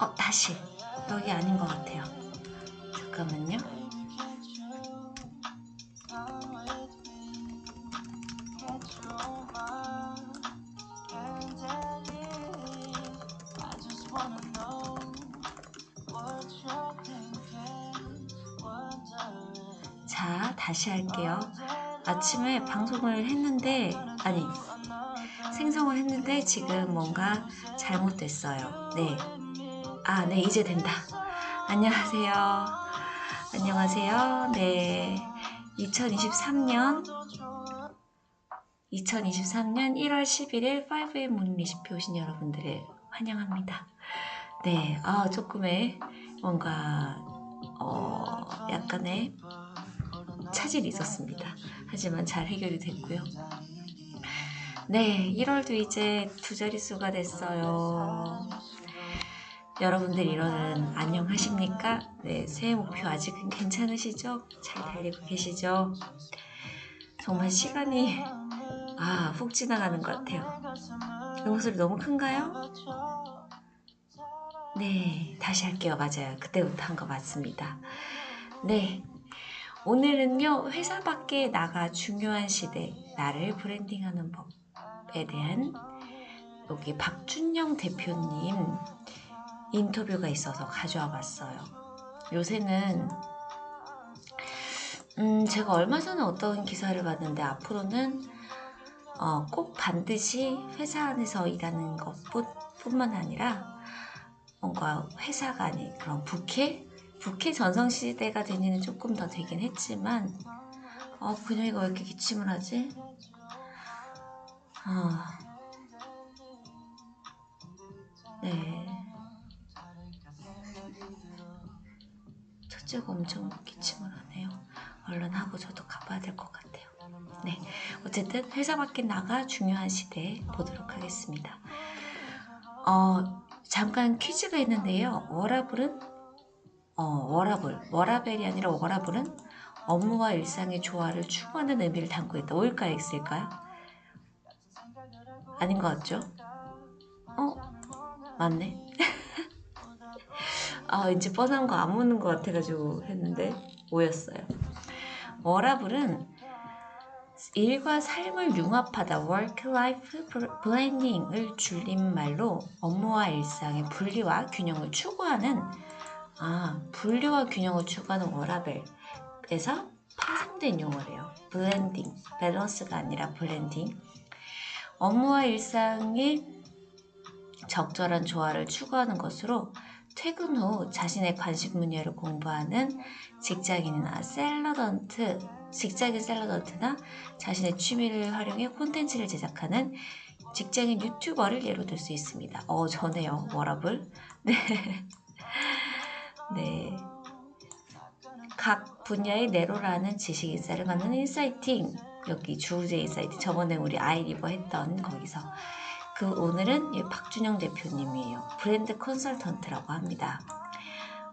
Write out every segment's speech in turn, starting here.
어, 다시. 여기 아닌 것 같아요. 잠깐만요. 자, 다시 할게요. 아침에 방송을 했는데, 아니, 생성을 했는데 지금 뭔가 잘못됐어요. 네. 아, 네, 이제 된다. 안녕하세요. 안녕하세요. 네. 2023년 2023년 1월 11일 5am 모닝 레시피 오신 여러분들을 환영합니다. 네, 아, 조금의 뭔가 어, 약간의 차질이 있었습니다. 하지만 잘 해결이 됐고요. 네, 1월도 이제 두 자릿수가 됐어요. 여러분들 1월은 안녕하십니까? 네, 새해 목표 아직은 괜찮으시죠? 잘 달리고 계시죠? 정말 시간이 아, 훅 지나가는 것 같아요. 음소리 너무 큰가요? 네, 다시 할게요. 맞아요. 그때부터 한 거 맞습니다. 네. 오늘은요, 회사 밖에 나가 중요한 시대, 나를 브랜딩하는 법에 대한 여기 박준영 대표님 인터뷰가 있어서 가져와 봤어요. 요새는 음, 제가 얼마 전에 어떤 기사를 봤는데 앞으로는 어, 꼭 반드시 회사 안에서 일하는 것뿐만 아니라 뭔가 회사가 아닌 그런 부캐? 부캐 전성시대가 되기는 조금 더 되긴 했지만 어, 그녀이가 왜 이렇게 기침을 하지? 아, 네. 첫째가 엄청 기침을 하네요. 얼른 하고 저도 가봐야 될 것 같아요. 네. 어쨌든 회사 밖에 나가 중요한 시대 보도록 하겠습니다. 어, 잠깐 퀴즈가 있는데요. 워라블은 어, 워라블, 워라벨이 아니라 워라블은 업무와 일상의 조화를 추구하는 의미를 담고 있다. O일까요? X일까요? 아닌 것 같죠? 어? 맞네. 아, 왠지 뻔한 거 안 묻는 것 같아가지고 했는데 오였어요. 워라블은 일과 삶을 융합하다 work-life blending을 줄임말로 업무와 일상의 분리와 균형을 추구하는 아 분리와 균형을 추구하는 워라벨에서 파생된 용어래요. 블렌딩, 밸런스가 아니라 블렌딩. 업무와 일상의 적절한 조화를 추구하는 것으로 퇴근 후 자신의 관심 분야를 공부하는 직장인이나 셀러던트, 직장인 셀러던트나 자신의 취미를 활용해 콘텐츠를 제작하는 직장인 유튜버를 예로 들 수 있습니다. 어, 저네요. 워라블. 네. 네. 각 분야의 내로라는 지식 인사를 갖는 인사이팅. 여기 주제 인사이팅. 저번에 우리 아이리버 했던 거기서. 그 오늘은 박준영 대표님이에요. 브랜드 컨설턴트라고 합니다.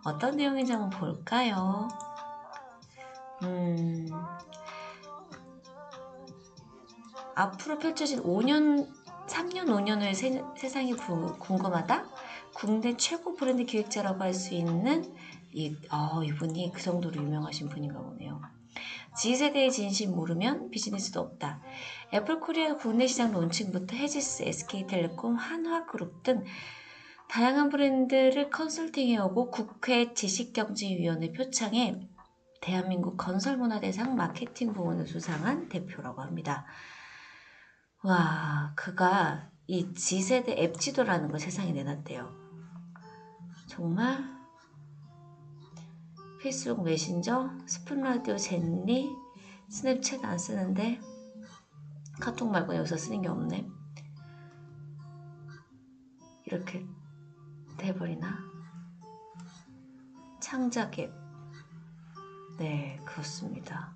어떤 내용인지 한번 볼까요? 음, 앞으로 펼쳐진 5년, 3년, 5년 후의 세, 세상이 부, 궁금하다? 국내 최고 브랜드 기획자라고 할 수 있는 이, 어, 이분이 그 정도로 유명하신 분인가 보네요. G세대의 진실 모르면 비즈니스도 없다. 애플 코리아 국내 시장 론칭부터 헤지스, SK텔레콤, 한화그룹 등 다양한 브랜드를 컨설팅해오고 국회 지식경제위원회 표창에 대한민국 건설문화대상 마케팅 부문을 수상한 대표라고 합니다. 와, 그가 이 G세대 앱 지도라는 걸 세상에 내놨대요. 정말 페이스북 메신저, 스푼 라디오, 젠리, 스냅챗 안 쓰는데 카톡 말고 여기서 쓰는 게 없네. 이렇게 돼버리나? 창작 앱. 네, 그렇습니다.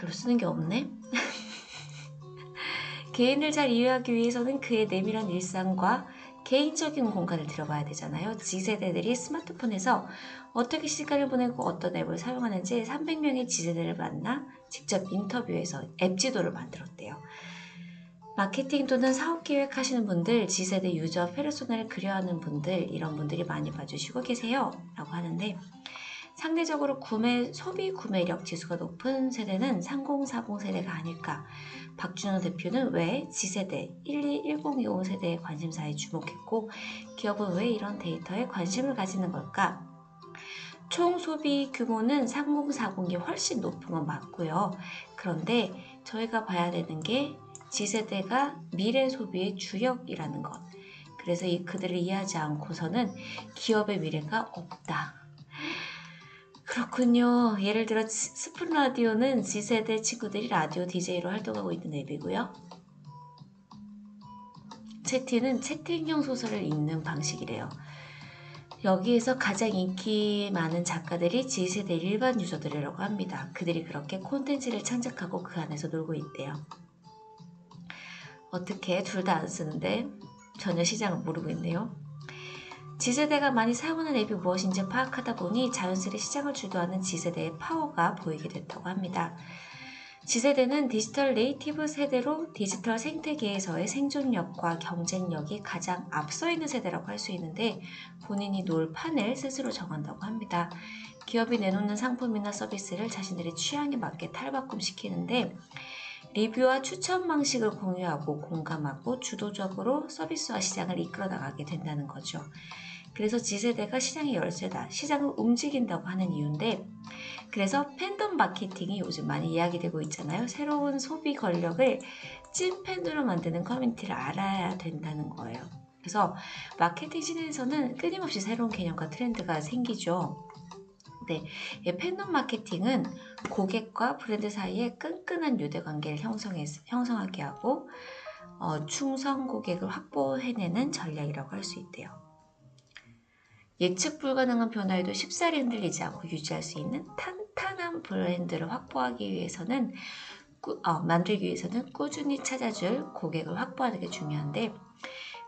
별로 쓰는 게 없네? 개인을 잘 이해하기 위해서는 그의 내밀한 일상과 개인적인 공간을 들어봐야 되잖아요. G세대들이 스마트폰에서 어떻게 시간을 보내고 어떤 앱을 사용하는지 300명의 G세대를 만나 직접 인터뷰해서 앱 지도를 만들었대요. 마케팅 또는 사업 기획 하시는 분들, G세대 유저 페르소나를 그려하는 분들, 이런 분들이 많이 봐주시고 계세요. 라고 하는데, 상대적으로 구매, 소비 구매력 지수가 높은 세대는 3040 세대가 아닐까. 박준호 대표는 왜 G세대 121020 세대의 관심사에 주목했고, 기업은 왜 이런 데이터에 관심을 가지는 걸까? 총 소비 규모는 3040이 훨씬 높은 건 맞고요. 그런데 저희가 봐야 되는 게 G세대가 미래 소비의 주역이라는 것. 그래서 이 그들을 이해하지 않고서는 기업의 미래가 없다. 그렇군요. 예를 들어 스푼 라디오는 G세대 친구들이 라디오 DJ로 활동하고 있는 앱이고요. 채티는 채팅형 소설을 읽는 방식이래요. 여기에서 가장 인기 많은 작가들이 G세대 일반 유저들이라고 합니다. 그들이 그렇게 콘텐츠를 창작하고 그 안에서 놀고 있대요. 어떻게 둘 다 안 쓰는데 전혀 시장을 모르고 있네요. G세대가 많이 사용하는 앱이 무엇인지 파악하다 보니 자연스레 시장을 주도하는 G세대의 파워가 보이게 됐다고 합니다. G세대는 디지털 네이티브 세대로 디지털 생태계에서의 생존력과 경쟁력이 가장 앞서 있는 세대라고 할 수 있는데 본인이 놀 판을 스스로 정한다고 합니다. 기업이 내놓는 상품이나 서비스를 자신들의 취향에 맞게 탈바꿈시키는데 리뷰와 추천 방식을 공유하고 공감하고 주도적으로 서비스와 시장을 이끌어 나가게 된다는 거죠. 그래서 G세대가 시장의 열쇠다. 시장을 움직인다고 하는 이유인데 그래서 팬덤 마케팅이 요즘 많이 이야기되고 있잖아요. 새로운 소비 권력을 찐 팬으로 만드는 커뮤니티를 알아야 된다는 거예요. 그래서 마케팅 시대에서는 끊임없이 새로운 개념과 트렌드가 생기죠. 네, 팬덤 마케팅은 고객과 브랜드 사이에 끈끈한 유대 관계를 형성해, 형성하게 하고 어, 충성 고객을 확보해내는 전략이라고 할 수 있대요. 예측 불가능한 변화에도 쉽사리 흔들리지 않고 유지할 수 있는 탄탄한 브랜드를 확보하기 위해서는 꾸, 어, 만들기 위해서는 꾸준히 찾아줄 고객을 확보하는 게 중요한데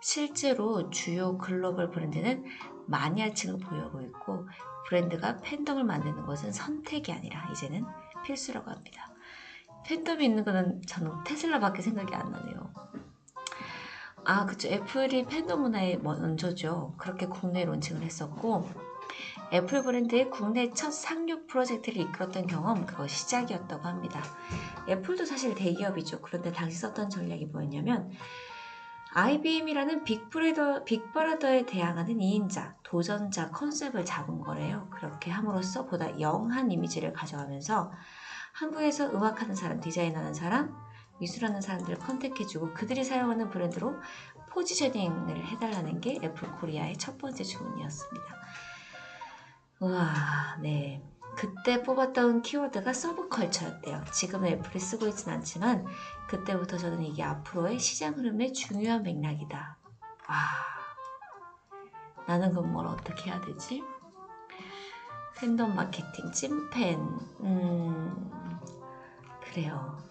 실제로 주요 글로벌 브랜드는 마니아층을 보유하고 있고 브랜드가 팬덤을 만드는 것은 선택이 아니라 이제는 필수라고 합니다. 팬덤이 있는 거는 저는 테슬라밖에 생각이 안 나네요. 아, 그쵸. 애플이 팬덤 문화의 먼저죠. 그렇게 국내 론칭을 했었고, 애플 브랜드의 국내 첫 상륙 프로젝트를 이끌었던 경험, 그거 시작이었다고 합니다. 애플도 사실 대기업이죠. 그런데 당시 썼던 전략이 뭐였냐면, IBM이라는 빅브레더, 빅브라더에 대항하는 2인자, 도전자 컨셉을 잡은 거래요. 그렇게 함으로써 보다 영한 이미지를 가져가면서 한국에서 음악하는 사람, 디자인하는 사람, 미술하는 사람들을 컨택해주고 그들이 사용하는 브랜드로 포지셔닝을 해달라는 게 애플 코리아의 첫 번째 주문이었습니다. 우와, 네. 그때 뽑았던 키워드가 서브컬처였대요. 지금은 애플이 쓰고 있진 않지만 그때부터 저는 이게 앞으로의 시장 흐름의 중요한 맥락이다. 와, 나는 그럼 뭘 어떻게 해야 되지? 팬덤 마케팅, 찐팬, 음, 그래요.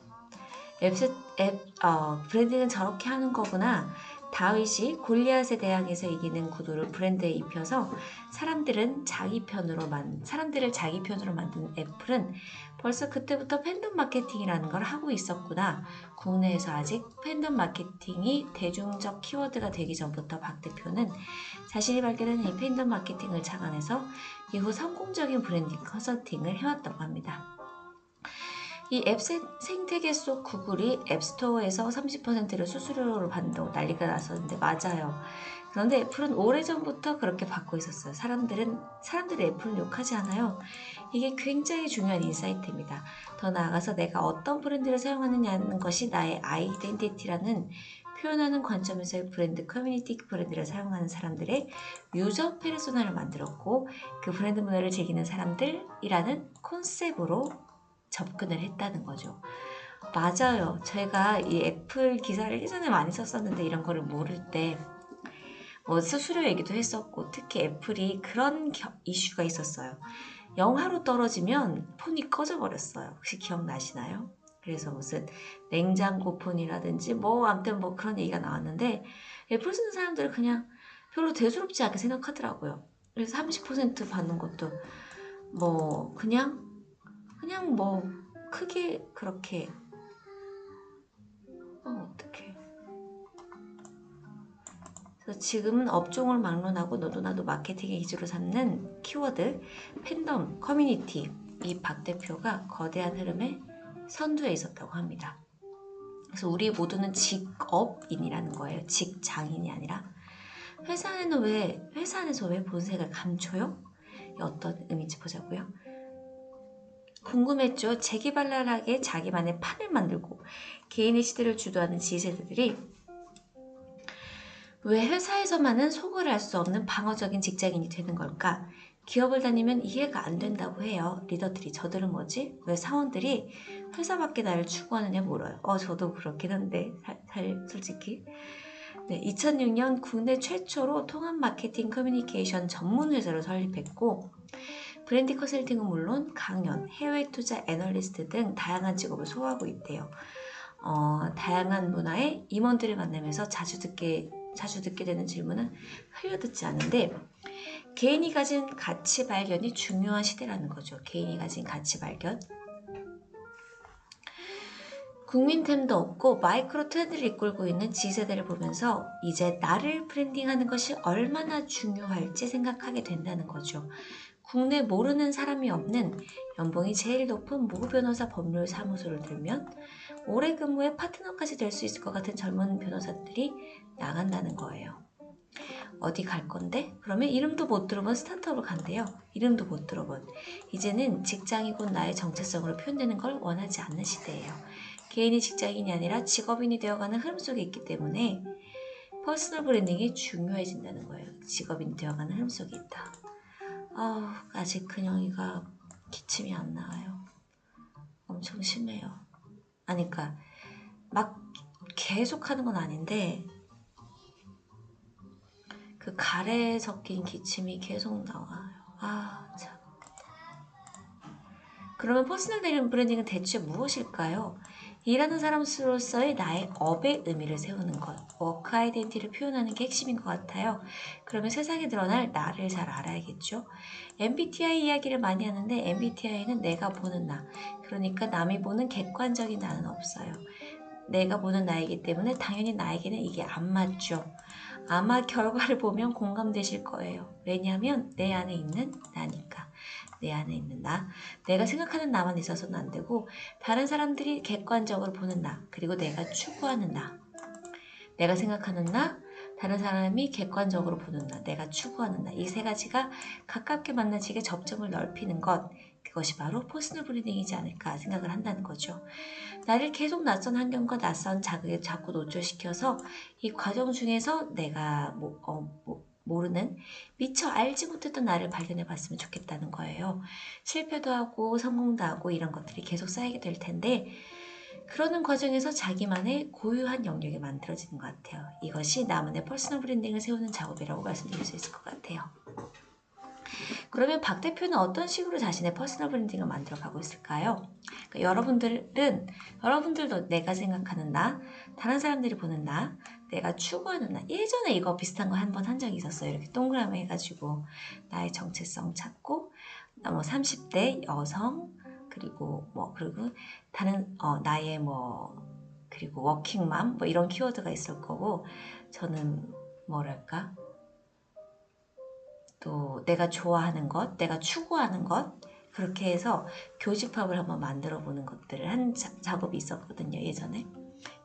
앱, 앱 어, 브랜딩은 저렇게 하는 거구나. 다윗이 골리앗에 대항해서 이기는 구도를 브랜드에 입혀서 사람들은 자기 편으로 만 사람들을 자기 편으로 만든 애플은 벌써 그때부터 팬덤 마케팅이라는 걸 하고 있었구나. 국내에서 아직 팬덤 마케팅이 대중적 키워드가 되기 전부터 박 대표는 자신이 발견한 이 팬덤 마케팅을 착안해서 이후 성공적인 브랜딩 컨설팅을 해왔다고 합니다. 이 앱 생태계 속 구글이 앱스토어에서 30%를 수수료로 받는다고 난리가 났었는데 맞아요. 그런데 애플은 오래전부터 그렇게 받고 있었어요. 사람들은 사람들이 애플을 욕하지 않아요. 이게 굉장히 중요한 인사이트입니다. 더 나아가서 내가 어떤 브랜드를 사용하느냐는 것이 나의 아이덴티티라는 표현하는 관점에서의 브랜드 커뮤니티 브랜드를 사용하는 사람들의 유저 페르소나를 만들었고 그 브랜드 문화를 즐기는 사람들이라는 컨셉으로 접근을 했다는 거죠. 맞아요. 제가 이 애플 기사를 예전에 많이 썼었는데 이런 거를 모를 때, 뭐 수수료 얘기도 했었고, 특히 애플이 그런 겨, 이슈가 있었어요. 영하로 떨어지면 폰이 꺼져버렸어요. 혹시 기억나시나요? 그래서 무슨 냉장고 폰이라든지 뭐 아무튼 뭐 그런 얘기가 나왔는데 애플 쓰는 사람들은 그냥 별로 대수롭지 않게 생각하더라고요. 그래서 30% 받는 것도 뭐 그냥 그냥 뭐 크게 그렇게 어 어떡해 그래서 지금은 업종을 막론하고 너도 나도 마케팅의 기주로 삼는 키워드, 팬덤, 커뮤니티 이 박 대표가 거대한 흐름에 선두에 있었다고 합니다. 그래서 우리 모두는 직업인이라는 거예요. 직장인이 아니라 회사 안에는 왜 회사 안에서 왜 본색을 감춰요? 어떤 의미인지 보자고요. 궁금했죠. 재기발랄하게 자기만의 판을 만들고 개인의 시대를 주도하는 지세대들이 왜 회사에서만은 속을 알 수 없는 방어적인 직장인이 되는 걸까? 기업을 다니면 이해가 안 된다고 해요. 리더들이 저들은 뭐지? 왜 사원들이 회사 밖에 나를 추구하느냐 물어요. 어 저도 그렇긴 한데 살, 살 솔직히 네, 2006년 국내 최초로 통합 마케팅 커뮤니케이션 전문 회사를 설립했고 브랜드 컨설팅은 물론 강연, 해외 투자 애널리스트 등 다양한 직업을 소화하고 있대요. 어, 다양한 문화의 임원들을 만나면서 자주 듣게 자주 듣게 되는 질문은 흘려듣지 않은데 개인이 가진 가치 발견이 중요한 시대라는 거죠. 개인이 가진 가치 발견. 국민템도 없고 마이크로 트렌드를 이끌고 있는 G세대를 보면서 이제 나를 브랜딩하는 것이 얼마나 중요할지 생각하게 된다는 거죠. 국내 모르는 사람이 없는 연봉이 제일 높은 모 변호사 법률 사무소를 들면 오래 근무해 파트너까지 될 수 있을 것 같은 젊은 변호사들이 나간다는 거예요. 어디 갈 건데? 그러면 이름도 못 들어본 스타트업을 간대요. 이름도 못 들어본. 이제는 직장이 곧 나의 정체성으로 표현되는 걸 원하지 않는 시대예요. 개인이 직장인이 아니라 직업인이 되어가는 흐름 속에 있기 때문에 퍼스널 브랜딩이 중요해진다는 거예요. 직업인이 되어가는 흐름 속에 있다. 아우, 아직 근영이가 기침이 안 나와요. 엄청 심해요. 아니, 그니까, 막 계속 하는 건 아닌데, 그 가래에 섞인 기침이 계속 나와요. 아, 참. 그러면 퍼스널 브랜딩은 대체 무엇일까요? 일하는 사람으로서의 나의 업의 의미를 세우는 것, 워크 아이덴티를 표현하는 게 핵심인 것 같아요. 그러면 세상에 드러날 나를 잘 알아야겠죠. MBTI 이야기를 많이 하는데 MBTI는 내가 보는 나, 그러니까 남이 보는 객관적인 나는 없어요. 내가 보는 나이기 때문에 당연히 나에게는 이게 안 맞죠. 아마 결과를 보면 공감되실 거예요. 왜냐하면 내 안에 있는 나니까. 내 안에 있는 나, 내가 생각하는 나만 있어서는 안 되고 다른 사람들이 객관적으로 보는 나, 그리고 내가 추구하는 나. 내가 생각하는 나, 다른 사람이 객관적으로 보는 나, 내가 추구하는 나. 이 세 가지가 가깝게 만나지게 접점을 넓히는 것. 그것이 바로 퍼스널 브리딩이지 않을까 생각을 한다는 거죠. 나를 계속 낯선 환경과 낯선 자극에 자꾸 노출시켜서 이 과정 중에서 내가 뭐, 어, 뭐 모르는 미처 알지 못했던 나를 발견해 봤으면 좋겠다는 거예요. 실패도 하고 성공도 하고 이런 것들이 계속 쌓이게 될 텐데 그러는 과정에서 자기만의 고유한 영역이 만들어지는 것 같아요. 이것이 나만의 퍼스널 브랜딩을 세우는 작업이라고 말씀드릴 수 있을 것 같아요. 그러면 박 대표는 어떤 식으로 자신의 퍼스널 브랜딩을 만들어 가고 있을까요? 그러니까 여러분들은 여러분들도 내가 생각하는 나, 다른 사람들이 보는 나, 내가 추구하는 나. 예전에 이거 비슷한 거 한 번 한 적이 있었어요. 이렇게 동그라미 해가지고 나의 정체성 찾고 뭐 30대 여성 그리고 뭐 그리고 다른 어, 나의 뭐 그리고 워킹맘 뭐 이런 키워드가 있을 거고 저는 뭐랄까 또 내가 좋아하는 것, 내가 추구하는 것 그렇게 해서 교집합을 한번 만들어 보는 것들을 한 자, 작업이 있었거든요 예전에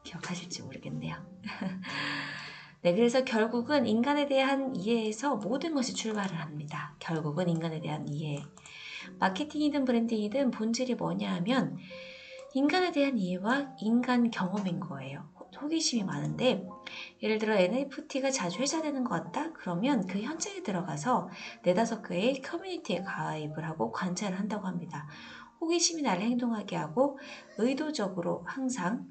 기억하실지 모르겠네요. 네, 그래서 결국은 인간에 대한 이해에서 모든 것이 출발을 합니다. 결국은 인간에 대한 이해. 마케팅이든 브랜딩이든 본질이 뭐냐 하면 인간에 대한 이해와 인간 경험인 거예요. 호기심이 많은데 예를 들어 NFT가 자주 회자되는 것 같다? 그러면 그 현장에 들어가서 네다섯 개의 커뮤니티에 가입을 하고 관찰을 한다고 합니다. 호기심이 나를 행동하게 하고 의도적으로 항상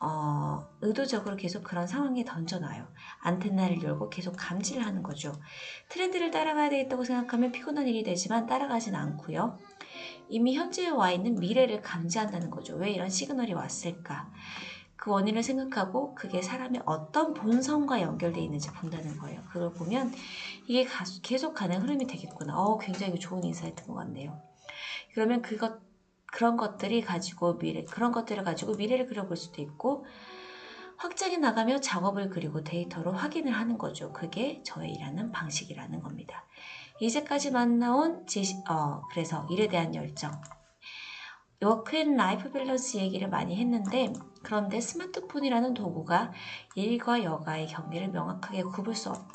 어, 의도적으로 계속 그런 상황에 던져놔요. 안테나를 열고 계속 감지를 하는 거죠. 트렌드를 따라가야 되겠다고 생각하면 피곤한 일이 되지만 따라가진 않고요. 이미 현재에 와 있는 미래를 감지한다는 거죠. 왜 이런 시그널이 왔을까? 그 원인을 생각하고 그게 사람의 어떤 본성과 연결되어 있는지 본다는 거예요. 그걸 보면 이게 계속 가는 흐름이 되겠구나. 어, 굉장히 좋은 인사이트인 것 같네요. 그러면 그것 그런 것들이 가지고 미래 그런 것들을 가지고 미래를 그려볼 수도 있고 확장해 나가며 작업을 그리고 데이터로 확인을 하는 거죠. 그게 저의 일하는 방식이라는 겁니다. 이제까지 만나온 지식, 어, 그래서 일에 대한 열정. 워크앤 라이프 밸런스 얘기를 많이 했는데, 그런데 스마트폰이라는 도구가 일과 여가의 경계를 명확하게 구분 수 없,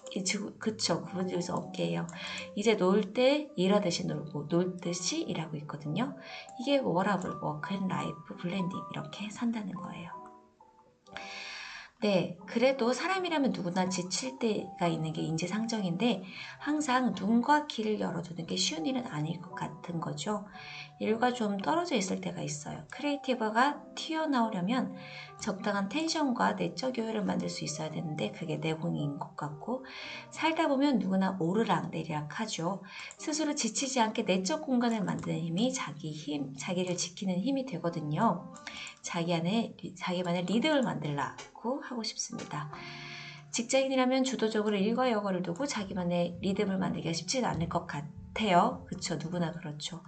그쵸, 구분 지을 수 없게 해요. 이제 놀 때 일하듯이 놀고, 놀 듯이 일하고 있거든요. 이게 워라블, 워크앤 라이프 블렌딩, 이렇게 산다는 거예요. 네, 그래도 사람이라면 누구나 지칠 때가 있는 게 인지상정인데 항상 눈과 귀를 열어두는 게 쉬운 일은 아닐 것 같은 거죠. 일과 좀 떨어져 있을 때가 있어요. 크리에이티브가 튀어나오려면 적당한 텐션과 내적 교회를 만들 수 있어야 되는데 그게 내공인 것 같고 살다 보면 누구나 오르락 내리락 하죠. 스스로 지치지 않게 내적 공간을 만드는 힘이 자기 힘, 자기를 지키는 힘이 되거든요. 자기 안에 자기만의 리듬을 만들라고 하고 싶습니다. 직장인이라면 주도적으로 일과 여가를 두고 자기만의 리듬을 만들기가 쉽지는 않을 것 같아요. 그쵸? 누구나 그렇죠.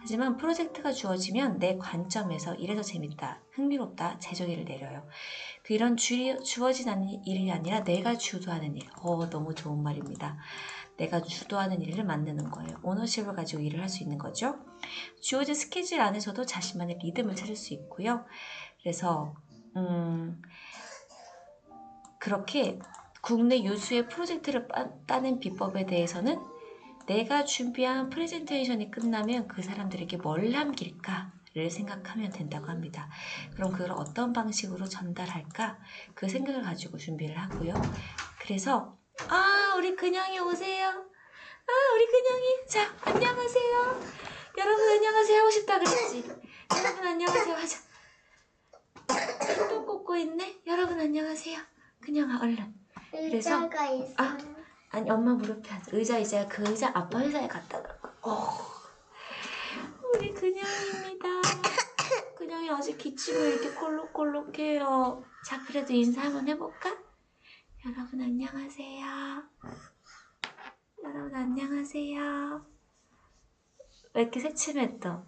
하지만 프로젝트가 주어지면 내 관점에서 이래서 재밌다, 흥미롭다, 제조기를 내려요. 그 이런 주, 주어진 일이 아니라 내가 주도하는 일. 어, 너무 좋은 말입니다. 내가 주도하는 일을 만드는 거예요. 오너십을 가지고 일을 할 수 있는 거죠. 주어진 스케줄 안에서도 자신만의 리듬을 찾을 수 있고요. 그래서 음, 그렇게 국내 유수의 프로젝트를 빠- 따는 비법에 대해서는 내가 준비한 프레젠테이션이 끝나면 그 사람들에게 뭘 남길까를 생각하면 된다고 합니다. 그럼 그걸 어떤 방식으로 전달할까 그 생각을 가지고 준비를 하고요. 그래서 아 우리 근영이 오세요. 아 우리 근영이 자 안녕하세요. 여러분 안녕하세요 하고 싶다 그랬지. 여러분 안녕하세요 하자. 또 꽂고 있네. 여러분 안녕하세요. 그냥 아 얼른. 그래서- 의자가 있어. 아. 아니 엄마 무릎에 앉아. 의자 의자 그 의자 아빠 회사에 갖다 놓고. 어. 우리 근영입니다. 근영이 아직 기침을 이렇게 콜록콜록해요. 자 그래도 인사 한번 해볼까? 여러분 안녕하세요. 여러분 안녕하세요. 왜 이렇게 새침해 또?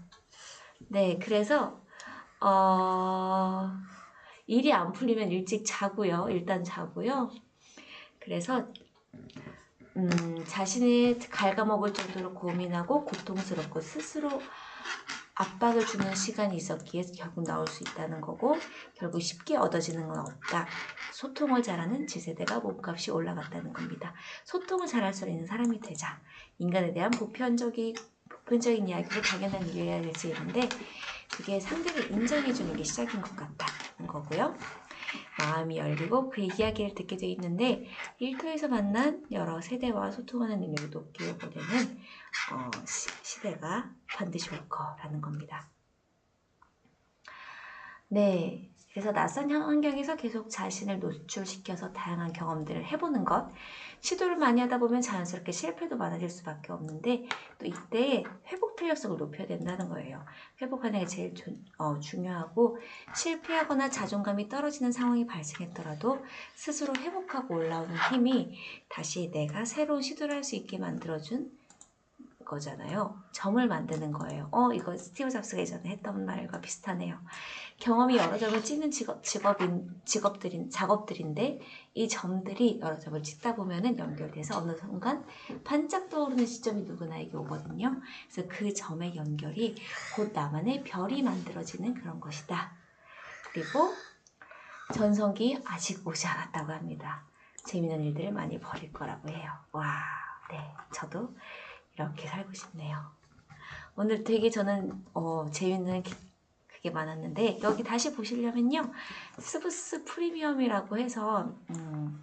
네 그래서 어 일이 안 풀리면 일찍 자고요. 일단 자고요. 그래서 음, 자신이 갉아먹을 정도로 고민하고 고통스럽고 스스로 압박을 주는 시간이 있었기에 결국 나올 수 있다는 거고 결국 쉽게 얻어지는 건 없다. 소통을 잘하는 지세대가 몸값이 올라갔다는 겁니다. 소통을 잘할 수 있는 사람이 되자. 인간에 대한 보편적인 보편적인 이야기로 당연한 일이어야 될수 있는데 그게 상대를 인정해주는 게 시작인 것 같다는 거고요. 마음이 열리고 그 이야기를 듣게 돼 있는데 일터에서 만난 여러 세대와 소통하는 능력이 높게 보내는 어, 시, 대가 반드시 올 거라는 겁니다. 네. 그래서 낯선 환경에서 계속 자신을 노출시켜서 다양한 경험들을 해보는 것. 시도를 많이 하다 보면 자연스럽게 실패도 많아질 수밖에 없는데 또 이때 회복 탄력성을 높여야 된다는 거예요. 회복하는 게 제일 주- 어, 중요하고 실패하거나 자존감이 떨어지는 상황이 발생했더라도 스스로 회복하고 올라오는 힘이 다시 내가 새로운 시도를 할 수 있게 만들어준 거잖아요. 점을 만드는 거예요. 어, 이거 스티브 잡스가 예전에 했던 말과 비슷하네요. 경험이 여러 점을 찍는 직업, 직업인, 직업들인, 작업들인데 이 점들이 여러 점을 찍다 보면은 연결돼서 어느 순간 반짝 떠오르는 시점이 누구나에게 오거든요. 그래서 그 점의 연결이 곧 나만의 별이 만들어지는 그런 것이다. 그리고 전성기 아직 오지 않았다고 합니다. 재미있는 일들을 많이 벌일 거라고 해요. 와, 네, 저도 이렇게 살고 싶네요. 오늘 되게 저는 어, 재밌는 기- 그게 많았는데 여기 다시 보시려면요, 스브스 프리미엄이라고 해서 음,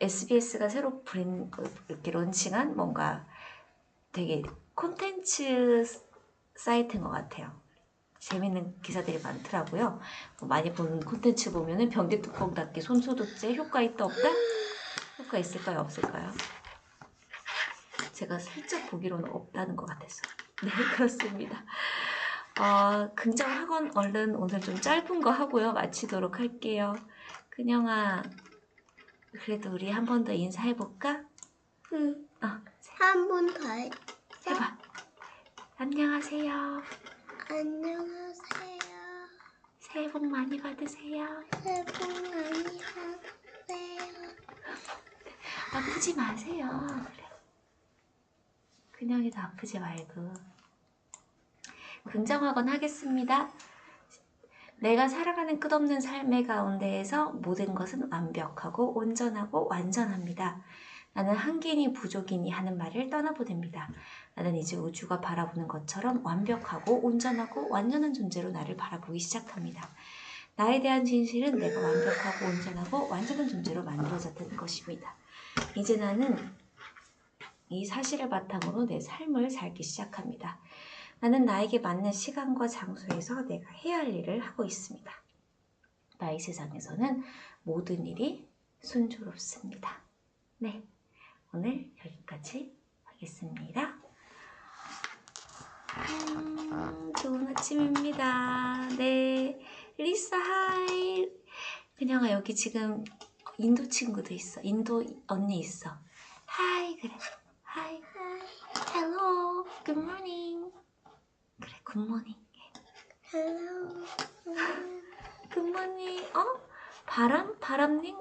SBS가 새로 브랜 이렇게 론칭한 뭔가 되게 콘텐츠 사이트인 것 같아요. 재밌는 기사들이 많더라고요. 뭐 많이 본 콘텐츠 보면은 변기 뚜껑 닫기 손소독제 효과 있다 없다? 효과 있을까요 없을까요? 제가 살짝 보기로는 없다는 것 같아서. 네 그렇습니다. 어, 긍정 학원 얼른 오늘 좀 짧은 거 하고요. 마치도록 할게요. 근영아 그래도 우리 한 번 더 인사해볼까? 응 어. 한번 더 해. 해봐. 안녕하세요. 안녕하세요. 새해 복 많이 받으세요. 새해 복 많이 받으세요. 아프지 마세요. 그래. 그냥이도 아프지 말고. 긍정하곤 하겠습니다. 내가 살아가는 끝없는 삶의 가운데에서 모든 것은 완벽하고 온전하고 완전합니다. 나는 한계니 부족이니 하는 말을 떠나보냅니다. 나는 이제 우주가 바라보는 것처럼 완벽하고 온전하고 완전한 존재로 나를 바라보기 시작합니다. 나에 대한 진실은 내가 완벽하고 온전하고 완전한 존재로 만들어졌다는 것입니다. 이제 나는 이 사실을 바탕으로 내 삶을 살기 시작합니다. 나는 나에게 맞는 시간과 장소에서 내가 해야 할 일을 하고 있습니다. 나의 세상에서는 모든 일이 순조롭습니다. 네, 오늘 여기까지 하겠습니다. 음, 좋은 아침입니다. 네, 리사 하이. 그냥아 여기 지금 인도 친구도 있어. 인도 언니 있어. 하이 그래. 하이. 헬로. 굿모닝. 그래 굿모닝. 헬로. 굿모닝. 어? 바람? 바람님?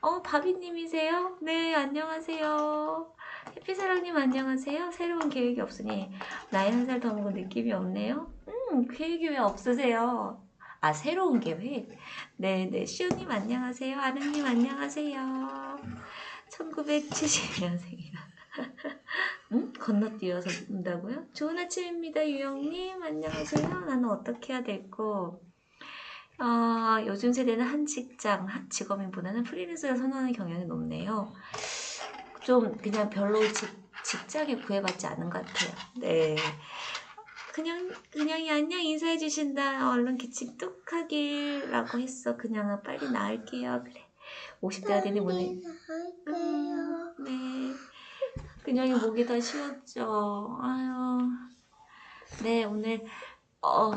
어, 바비님이세요? 네, 안녕하세요. 해피사랑님 안녕하세요. 새로운 계획이 없으니 나이 한 살 더 먹은 느낌이 없네요. 음, 계획이 왜 없으세요? 아, 새로운 계획? 네네. 시오님 안녕하세요. 아는님 안녕하세요. 1970년생이라. 응? 건너뛰어서 본다고요? 좋은 아침입니다. 유영님 안녕하세요. 나는 어떻게 해야 될고? 아, 요즘 세대는 한 직장, 한 직업인보다는 프리랜서를 선호하는 경향이 높네요. 좀 그냥 별로 직, 직장에 구애받지 않은 것 같아요. 네. 그냥, 그냥이 안녕 인사해 주신다. 얼른 기침 뚝 하길라고 했어. 그냥 빨리 나을게요. 그래. 50대가 되니 오늘. 그냥이 목이 다 쉬었죠. 아유. 네, 오늘, 어,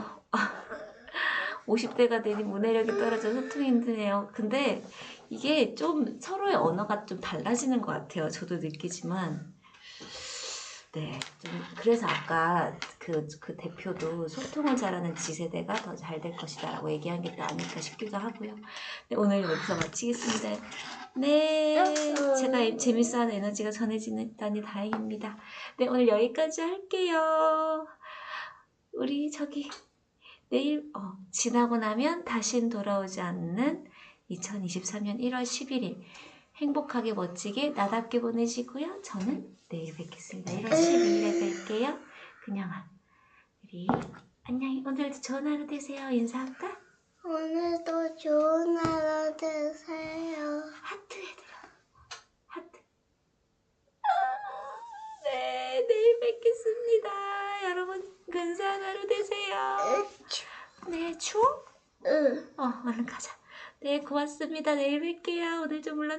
50대가 되니 문해력이 떨어져 소통이 힘드네요. 근데 이게 좀 서로의 언어가 좀 달라지는 것 같아요. 저도 느끼지만. 네. 좀 그래서 아까 그, 그 대표도 소통을 잘하는 지세대가 더 잘 될 것이다 라고 얘기한 게 또 아닐까 싶기도 하고요. 네, 오늘 여기서 마치겠습니다. 네. 제가 재밌어하는 에너지가 전해지다니 다행입니다. 네, 오늘 여기까지 할게요. 우리 저기 내일 어, 지나고 나면 다신 돌아오지 않는 2023년 1월 11일 행복하게 멋지게 나답게 보내시고요. 저는 내일 뵙겠습니다. 1월 12일에 뵐게요. 그냥아 우리 안녕히 오늘도 좋은 하루 되세요. 인사할까? 오늘도 좋은 하루 되세요. 하트 해드려. 하트. 아, 네, 내일 뵙겠습니다. 여러분 근사한 하루 되세요. 네, 추워? 응. 어, 얼른 가자. 네, 고맙습니다. 내일 뵐게요. 오늘 좀 물론